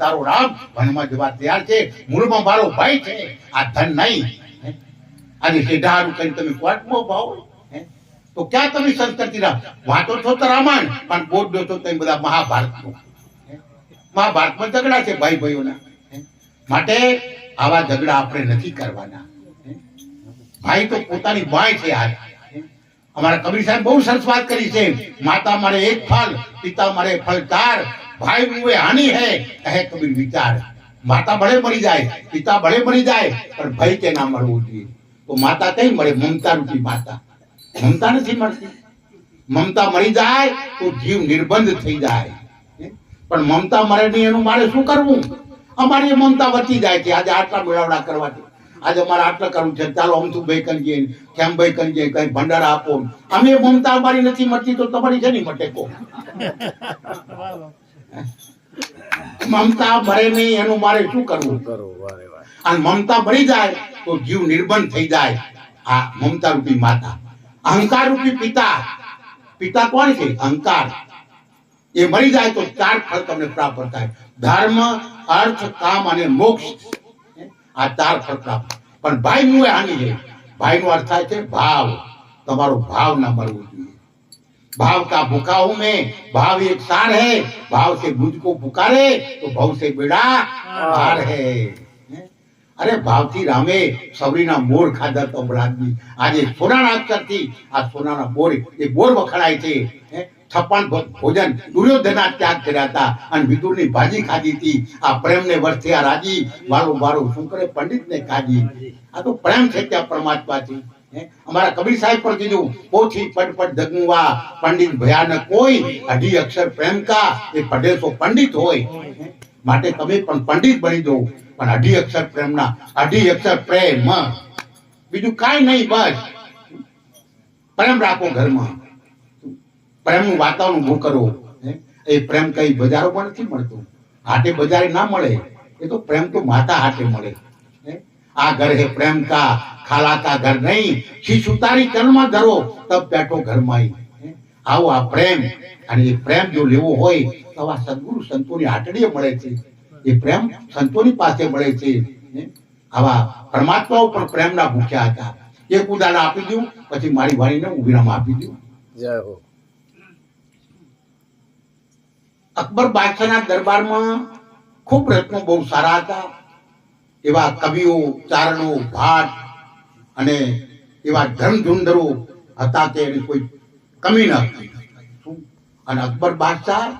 તારો રામ વનમાં જવા તૈયાર છે. મૂળમાં મારો ભાઈ છે. આ ધન નહીં? અને સીધારું કરીને તમે કોર્ટમાં ભાવ. તો ક્યાં તમે સંસ્કૃતિના વાંચો છો તો રામાયણ, પણ બોધ છો તમે બધા મહાભારતનું. મહાભારતમાં ઝઘડા છે ભાઈ ભાઈઓના. માટે આવા ઝઘડા આપણે નથી કરવાના. ભાઈ તો પોતાની ભાઈ છે આજ અમારા કબીર સાહેબ બહુ સરસ વાત કરી છે. માતા મારે એક ફળ પિતા મારે ફળ ચાર ભાઈ મુએ હાનિ હે, કહે કબીર વિચાર. માતા ભલે મરી જાય, પિતા ભલે મરી જાય, પણ ભાઈ કે ના મળવું જોઈએ. તો માતા કઈ મળે? મમતા રૂપી માતા. મમતા નથી મળતી. મમતા મરી જાય તો જીવ નિર્બંધ થઈ જાય. પણ મમતા મરે નહીં એનું મારે શું કરવું? અમારી મમતા વધી જાય છે. આજે આટલા મેળાવડા કરવાથી આજે અમારે આટલા કરવું છે. ચાલો અમથું ભાઈ કરીએ. કેમ ભાઈ કરીએ? કઈ ભંડારા આપો. અમે મમતા અમારી નથી મળતી તો તમારી છે નહીં મટે કો મમતા ભરે નહીં એનું મારે શું કરવું? અને મમતા ભરી જાય તો જીવ નિર્બંધ થઈ જાય. આ મમતા રૂપી માતા. અહંકાર રૂપી પિતા. પિતા કોણ છે? અહંકાર. એ મરી જાય તો ચાર ફળ તમને પ્રાપ્ત થાય. ધર્મ અર્થ કામ અને મોક્ષ. આ ચાર ફળ પ્રાપ્ત. પણ ભાઈ નું હાની છે. ભાઈ નો અર્થ થાય છે ભાવ. તમારો ભાવ ના મળવો જોઈએ भाव का भूखा हूं मैं भाव एक सार है भाव से मुझको पुकारे तो भाव से बेड़ा पार है અરે ભાવથી રામે સવરીના મોર ખાધા તો અમરાજની આજે સોનાના અક્ષરથી આ સોનાના બોર એ બોર વખણાય છે હે? છપ્પન ભ- ભોજન દુર્યોધના ત્યાગ કર્યા હતા અને વિદુરની ભાજી ખાધી હતી આ પ્રેમને વર્ષે આ રાજી વાલો વારો શું કરે પંડિતને કાજી આ તો પ્રેમ છે ત્યાં પરમાત્માથી હે? અમારા કબીર સાહેબ પર કીધું પોથી પટપટ દગુવા, પંડિત ભયાનક કોઈ. અઢી અક્ષર પ્રેમ કા એ તો પંડિત હોય. માટે તમે પણ પંડિત બની દો પણ અઢી અક્ષર પ્રેમના, અઢી અક્ષર પ્રેમ. બીજું કાંઈ નહીં, બસ. પ્રેમ રાખો ઘરમાં. પ્રેમનું વાતાવરણ ઊભું કરો. એ પ્રેમ કઈ બજારોમાં નથી મળતું. હાટે બજારે ના મળે. એ તો પ્રેમ તો માતા હાટે મળે? આ ઘર હે પ્રેમ કા ખાલા કા ઘર નહીં. શીશ ઉતારી કર્મમાં ધરો તબ બેઠો ઘરમાં હે? આવો આ પ્રેમ. અને એ પ્રેમ જો લેવો હોય તો આ સદગુરુ સંતોની હાટડીએ મળે છે. એ પ્રેમ સંતોની પાસે મળે છે. આવા પરમાત્માઓ પણ પ્રેમના ભૂખ્યા હતા. એક ઉદાહરણ આપી દઉં પછી મારી વાણીને હું વિરામ આપી દઉં. જય હો. અકબર બાદશાહના દરબારમાં ખૂબ રત્નો બહુ સારા હતા. એવા કવિઓ, ચારણો, ભાટ અને એવા ધર્મધુંધરો હતા કે એની કોઈ કમી ન હતી. અને અકબર બાદશાહ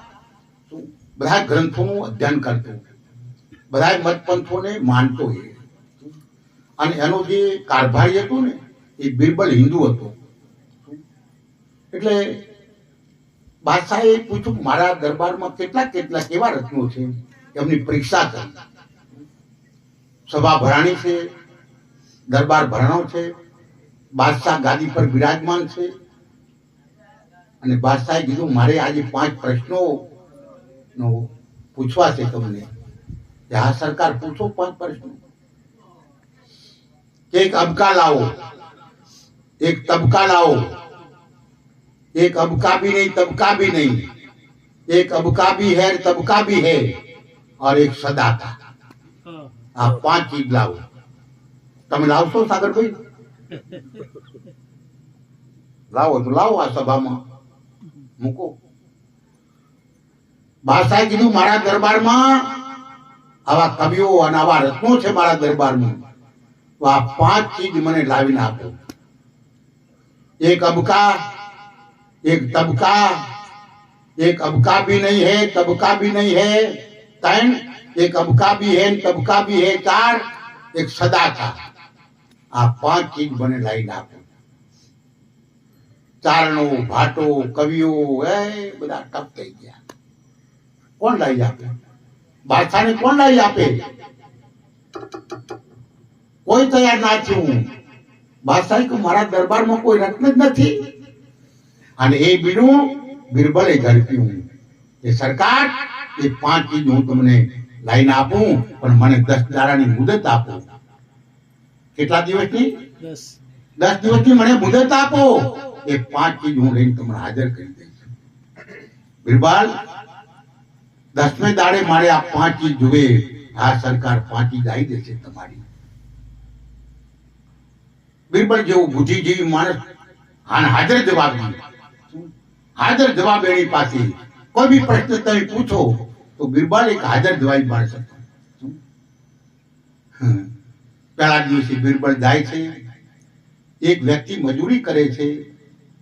બધા ગ્રંથોનું અધ્યયન કરતો. બધા મતપંથોને માનતો એ. અને એનો જે કારભારી હતો ને, એ બિરબલ હિન્દુ હતો. એટલે બાદશાહે પૂછ્યું મારા દરબારમાં કેટલા કેટલા કેવા રત્નો છે? એમની પરીક્ષા કરી. સભા ભરાણી છે દરબાર ભરાણો છે બાદશાહ ગાદી પર બિરાજમાન છે અને બાદશાહે કીધું મારે આજે પાંચ પ્રશ્નો નો પૂછવા છે તમને કે હા સરકાર પૂછો પાંચ પ્રશ્નો કે એક અબકા લાવો એક તબકા લાવો एक अबका भी नहीं तबका भी नहीं एक अबका भी है तबका भी है और एक सदा का આ પાંચ ચીજ લાવો. તમે લાવશો સાગરભાઈ લાવો, તો લાવો આ સભામાં. મૂકો. બાદશાહજીનું મારા દરબારમાં આવા કવિઓ અને આવા રત્નો છે મારા દરબારમાં તો આ પાંચ ચીજ મને લાવીને આપો. એક અબકા, એક તબકા, એક અબકા ભી નહીં હે, તબકા ભી નહીં હે. ત્રણ एक अबका भी है तबका भी है चार एक सदा का આ પાંચ ચીજ મને લાઈન આપો ચારણો ભાટો કવિઓ એ બધા ટપ થઈ ગયા કોણ લાવી આપે બાદશાહને કોણ લાવી આપે કોઈ તૈયાર ના થયું બાદશાહ કે મારા દરબારમાં કોઈ રત્ન જ નથી અને એ બીડું બિરબલે ઝડપ્યું એ સરકાર એ પાંચ ચીજ હું તમને લાઈન આપું પણ મને દસ દાડાની મુદત આપો. કેટલા દિવસની દસ. દિવસની મને મુદત આપો. એ પાંચ ચીજ હું લઈને તમને હાજર કરી દઈશ. બિરબાલ દસમે દાડે મારે આ પાંચી જુએ આ સરકાર પાંચ ચીજ આવી દેશે તમારી. બિરબલ જેવું બુદ્ધિજીવી માણસ આને હાજર જવાબ હાજર જવાબ એની પાસે. કોઈ બી પ્રશ્ન તમે પૂછો તો બિરબલ એક હાજર જવાબ માણસ હતો. પહેલા દિવસે બિરબલ જાય છે. એક વ્યક્તિ મજૂરી કરે છે.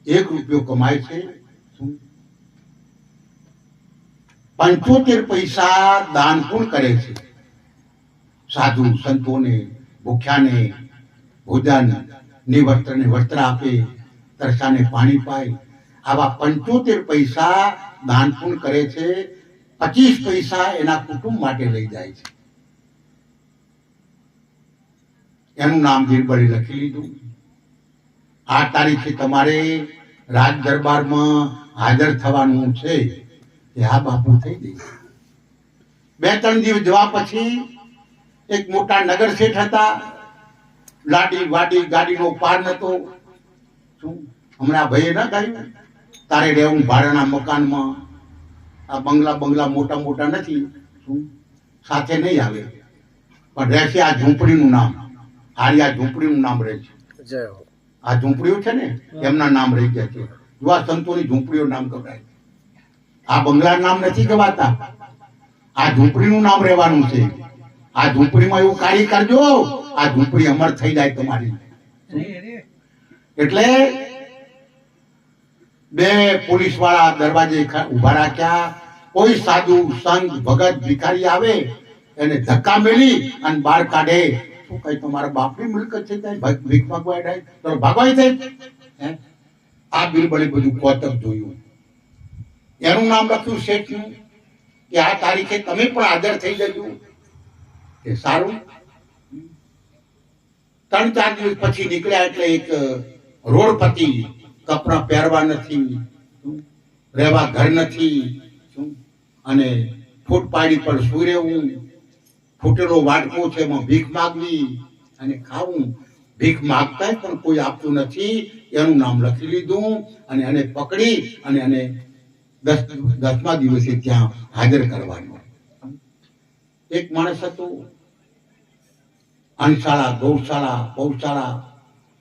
એક રૂપિયો કમાય છે. પંચોતેર પૈસા દાન પણ કરે છે? સાધુ સંતોને, ભૂખ્યાને, ભોજન નિવસ્ત્રને વસ્ત્ર આપે, તરસાને પાણી પાય. આવા પંચોતેર પૈસા દાન પણ કરે છે? પચીસ પૈસા એના કુટુંબ માટે લઈ જાય છે. એનું નામ બિરબલે લખી લીધું. આ તારીખે તમારે રાજ દરબારમાં હાજર થવાનું છે એ હા બાપુ થઈ ગઈ. બે ત્રણ દિવસ જવા પછી એક મોટા નગર શેઠ હતા. લાડી વાડી ગાડીનો પાર નતો. શું? હમણાં ભાઈએ ના ગાયું? તારે રહેવું ભાડાના મકાનમાં. આ બંગલા બંગલા મોટા મોટા નથી. સાથે નહીં આવે. પણ રહેશે આ ઝૂંપડીનું નામ. હારી આ ઝૂંપડીનું નામ રહે છે. આ ઝૂંપડીઓ છે ને એમના નામ રહી ગયા છે. યુવા સંતોની ઝૂંપડીઓ નામ ગવાય. આ બંગલા નામ નથી ગવાતા. આ ઝૂંપડીનું નામ રહેવાનું છે. આ ઝૂંપડીમાં એવું કાર્ય કરજો. આ ઝૂંપડી અમર થઈ જાય તમારી. એટલે બે પોલીસવાળા દરવાજે ઊભા રાખ્યા. કોઈ સાધુ, સંત, ભગત, ભિખારી આવે, એને ધક્કા મેલી અને બહાર કાઢે. શું કઈ તમારા બાપની મિલકત છે ભીખ માંગવા જાય તો ભાગવાય થાય આ બિરબલે બધું કોતક જોયું. એનું નામ લખ્યું શેઠનું કે આ તારીખે તમે પણ આદર થઈ જજો. એ સારું. ત્રણ ચાર દિવસ પછી નીકળ્યા એટલે એક રોડપતિ કપડા પહેરવા નથી, રહેવા ઘર નથી શું? અને ફૂટપાડી પર સુઈ રહેવું, ફૂટેલો વાટકો છે એમાં ભીખ માગવી અને ખાવું ભીખ માગતા પણ કોઈ આપતું નથી એનું નામ લખી લીધું અને એને પકડી અને એને દસ દસમા દિવસે ત્યાં હાજર કરવાનો એક માણસ હતો અનશાળા ગૌશાળા, પૌશાળા,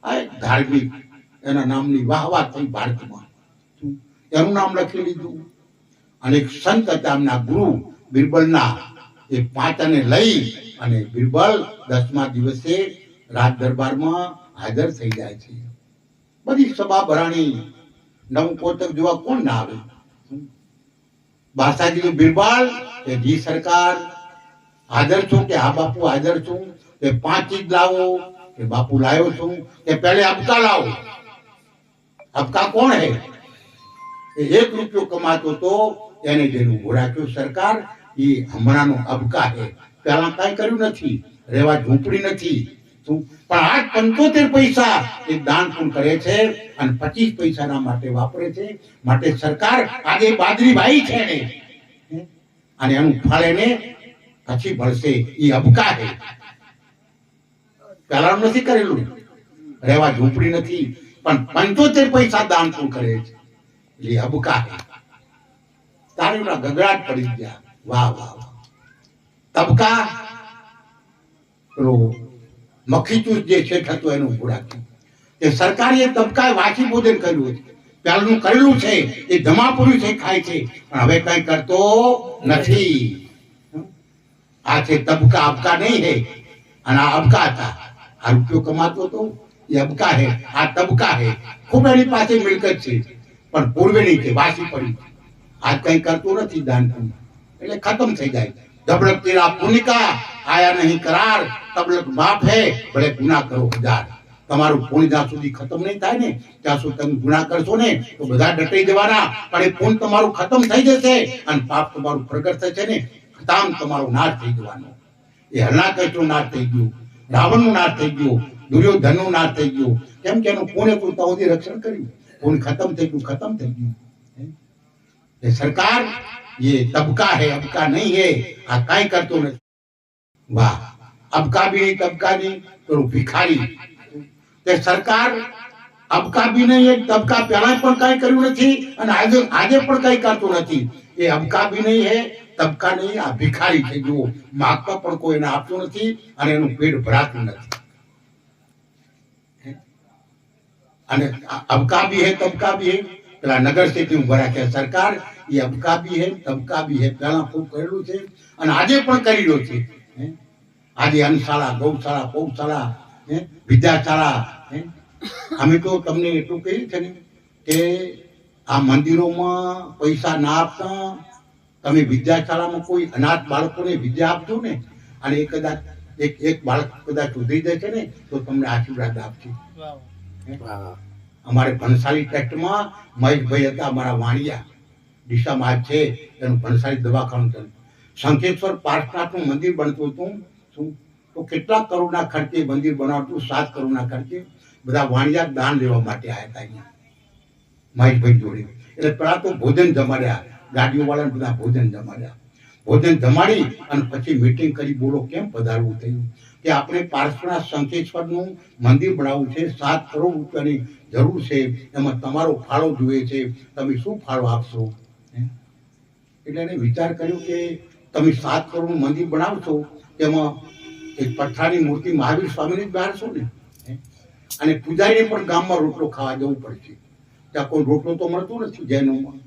આ ધાર્મિક એના નામની વાહવા થઈ ભારતમાં એનું નામ લખી લીધું. અને એક સંત હતા, એમના ગુરુ બિરબલના, એ પાંચને લઈ અને બિરબલ દસમા દિવસે રાજ દરબારમાં હાજર થઈ જાય છે. બધી સભા ભરાણી, નવ કોતક જોવા કોણ ના આવે? બાસાજી બિરબલ કે જી સરકાર, હાજર છું કે હા બાપુ હાજર છું? કે પાંચ ચીજ લાવો કે બાપુ લાવ્યો છું? કે પહેલે અબકા લાવો? કોણ હે? એ એક રૂપિયો કમાતો તો એને જેનું ઘોડાક્યું સરકાર એ હમણાંનો અબકા હે. પેલા કઈ કર્યું નથી રેવા ઝૂંપડી નથી. પણ આજ પંચોતેર પૈસા એ દાન પણ કરે છે અને પચીસ પૈસાના માટે વાપરે છે. માટે સરકાર આજે બાજરી ભાઈ છે ને અને એનું ફળ એને પછી મળશે. એ અબકા છે પેલા નથી કરેલું. રહેવા ઝૂંપડી નથી. પણ પંચોતેર પૈસા દાન શું કરે છે? એટલે અબકા છે ગગડાટ પડી ગયા. વાહ વાહ તબકા. મખીચૂસ જે છે હતો એનું ઉભું એ સરકારે તબકાએ વાંચી ભોજન કર્યું છે. પહેલું કરેલું છે, એ જમાપુરી છે, ખાય છે. પણ હવે કઈ કરતો નથી. આ છે તબકા, અબકા નહીં હે. અને આ અબકા હતા. આ રૂપિયો કમાતો હતો એ અબકા હે, આ તબકા હે. ખૂબ પાસે મિલકત છે, પણ પૂર્વેની છે વાસી પડી આજ કઈ કરતું નથી દાન એટલે ખતમ થઈ જાય. જબડક તેરા પુનિકા, આયા નહીં કરાર. તબલક માફ હે, ભલે ગુના કરો હજાર. તમારું પુણ્ય જ્યાં સુધી ખતમ નહીં થાય ને, ત્યાં સુધી તમે ગુના કરશો ને, તો બધા ડટાઈ જવાના. પણ એ પુણ્ય તમારું ખતમ થઈ જશે અને પાપ તમારું પ્રગટ થશે ને, ખતામ તમારો નાશ થઈ જવાનો. એ હરણાકશનું નાશ થઈ ગયું. રાવણનું નાશ થઈ ગયું. દુર્યોધનનું નાશ થઈ ગયું કેમ કે એનું પુણ્ય પૂરતા સુધી રક્ષણ કર્યું પુણ્ય ખતમ થઈ ગયું ખતમ થઈ ગયું ये सरकार ये तबका है अबका नहीं है આ કાંઈ કરતો નથી વાહ અબકા भी नहीं तबका नहीं तो ભિખારી તે સરકાર અબકા भी નહીં है તબકા પહેલા પણ કાંઈ કર્યું નથી અને આજે આજે પણ કાંઈ કરતું નથી એ અબકા भी नहीं है તબકા નહીં આ ભિખારી છે જુઓ માગતા પણ કોઈ એને આપતું નથી અને એનું પેટ ભરાતું નથી અને અબકા ભી હે, તબકા ભી હે. પેલા નગર સ્થિતિ ઊભા રાખ્યા સરકાર. એ અબકા બી હે, તબકા બી હે. પહેલા ખૂબ કરેલું છે. અને આજે પણ કરી રહ્યો છે. આજે અન્નશાળા, ગૌશાળા, પૌશાળા વિદ્યાશાળા અમે તો તમને એટલું કહીએ છે ને કે આ મંદિરોમાં પૈસા ના આપતા. તમે વિદ્યાશાળામાં કોઈ અનાથ બાળકોને વિદ્યા આપજો ને. અને એ કદાચ એક એક બાળક કદાચ સુધરી છે ને તો તમને આશીર્વાદ આપશે. અમારે ભણસાલી ટેક્ટમાં મહેશભાઈ હતા અમારા વાણિયા. દિશામાં છે એનું ભણસાલી દવાખાનું છે. શંખેશ્વર પાર્શનાથનું મંદિર બનતું હતું. શું? તો કેટલા કરોડના ખર્ચે મંદિર બનાવતું? સાત કરોડના ખર્ચે. બધા વાણિયા દાન લેવા માટે આવ્યા હતા અહીંયા. મહેશભાઈ જોડે. એટલે પેલા તો ભોજન જમાડ્યા. ગાડીઓ વાળાને બધા ભોજન જમાડ્યા. ભોજન જમાડી અને પછી મીટિંગ કરી બોલો કેમ પધારવું થયું? કે આપણે પાર્શ્વના શંખેશ્વરનું મંદિર બનાવવું છે સાત કરોડ રૂપિયાની જરૂર છે એમાં તમારો ફાળો જોઈએ છે તમે શું ફાળો આપશો? એટલે એને વિચાર કર્યો કે તમે સાત કરોડનું મંદિર બનાવશો તેમાં એક પઠાની મૂર્તિ મહાવીર સ્વામીની જ બહારશો ને? અને પૂજારીને પણ ગામમાં રોટલો ખાવા જવું પડશે. ત્યાં કોઈ રોટલો તો મળતો નથી જૈનોમાં.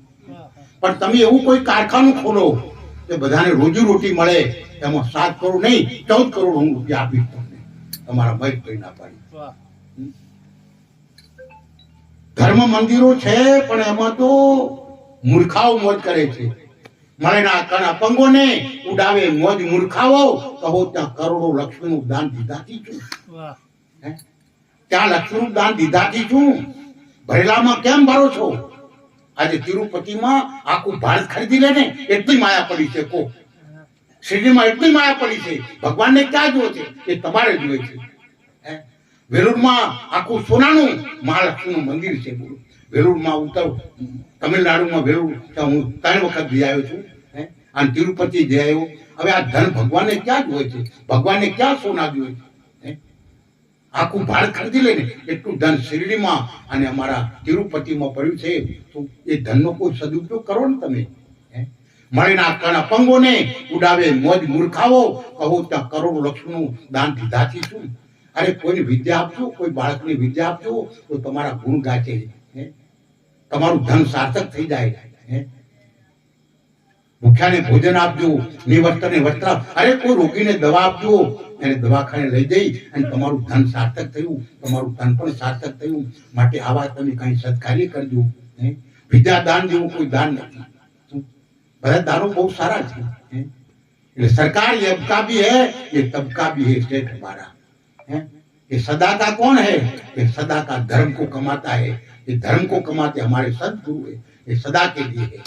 પણ તમે એવું કોઈ કારખાનું ખોલો કે બધાને રોજી રોટી મળે એમાં સાત કરોડ નહીં ચૌદ કરોડ હું રૂપિયા આપીશ તમને. તમારા મહેશ ભાઈ ના પાડી ધર્મ મંદિરો છે પણ એમાં તો મૂર્ખાઓ મોજ કરે છે. મળેના કણ અપંગોને ઉડાવે મોજ મૂર્ખાઓ કહો ત્યાં કરોડો લક્ષ્મીનું દાન દીધાથી છું. હે? ત્યાં લક્ષ્મીનું દાન દીધાથી છું. ભરેલામાં કેમ ભરો છો? આજે તિરુપતિમાં આખું ભારત ખરીદી લે ને, એટલી માયા પડી છે, કો. શિરડીમાં એટલી માયા પડી છે. ભગવાનને ક્યાં જુએ છે? એ તમારે જુએ છે? વેલુરમાં આખું સોનાનું મહાલક્ષ્મીનું મંદિર છે, બોલો. વેલુરમાં ઉત્તર તમિલનાડુમાં વેલુર હું ત્રણ વખત જઈ આવ્યો છું. અને તિરુપતિ જઈ આવ્યો. હવે આ ધન ભગવાનને ક્યાં જુએ છે? ભગવાનને ક્યાં સોના જુએ છે? આખું ભારત ખરીદી લઈને એટલું ધન શિરડીમાં અને અમારા તિરુપતિમાં પડ્યું છે, તો એ ધનનો કોઈ સદુપયોગ કરો ને તમે? મળીના કણ અપંગોને ઉડાવે, મોજ મૂર્ખાઓ, કહો ત્યાં કરોડો લક્ષનું દાન દીધાથી શું અરે કોઈને વિદ્યા આપજો, કોઈ બાળકને વિદ્યા આપજો, તો તમારા ગુણ ગાચે તમારું ધન સાર્થક થઈ જાય? ભૂખ્યાને ભોજન આપજો નિવસ્ત્રને વસ્ત્ર આપ- અરે કોઈ રોગીને દવા આપજો એને દવાખાને લઈ જઈ અને તમારું ધન સાર્થક થયું તમારું ધન પણ સાર્થક થયું માટે આવા તમે કઈ સત્કાર્ય કરજો હે? વિદ્યા દાન જેવું કોઈ દાન નથી શું? બધા દાનો બહુ સારા છે હે? એટલે सरकार ये अबका भी है ये तबका भी है स्टेट हमारा है ये सदा का कौन है ये सदा का धर्म को कमाता है ये धर्म को कमाते हमारे सदगुरु है ये सदा के लिए है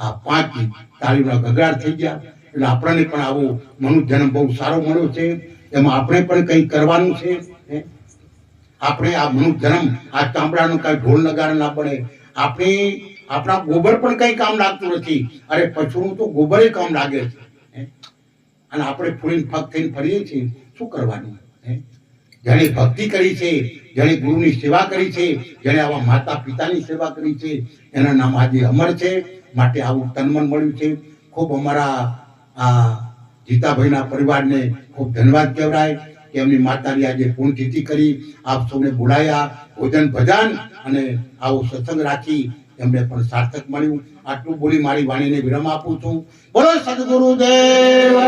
આ પાંચ તાળીઓના ગગડાટ થઈ ગયા. એટલે આપણને પણ આવો મનુષ્ય જન્મ બહુ સારો મળ્યો છે. એમાં આપણે પણ કંઈ કરવાનું છે આપણે આ મનુષ્ય જન્મ આ ચામડાનું કાંઈ ઢોલ નગાર ના પડે આપણે, આપણા ગોબર પણ કંઈ કામ લાગતું નથી. અરે પશુનું તો ગોબરે કામ લાગે છે અને આપણે ફૂલીને ફક થઈને ફરીએ છીએ. શું કરવાનું જેણે ભક્તિ કરી છે, જેણે ગુરુની સેવા કરી છે, જેણે આવા માતા પિતાની સેવા કરી છે, એના નામ આજે અમર છે, માટે આવું તનમન મળ્યું છે. ખૂબ અમારા આ જીતાભાઈના પરિવારને ખૂબ ધન્યવાદ કહેવાય કે એમની માતાની આજે પુણ્યતિથિ કરી. આપ સૌને બોલાયા, ભોજન, ભજન અને આવો સત્સંગ રાખી એમને પણ સાર્થક મળ્યું. આટલું બોલી મારી વાણીને વિરામ આપું છું. બોલો સદગુરુદેવ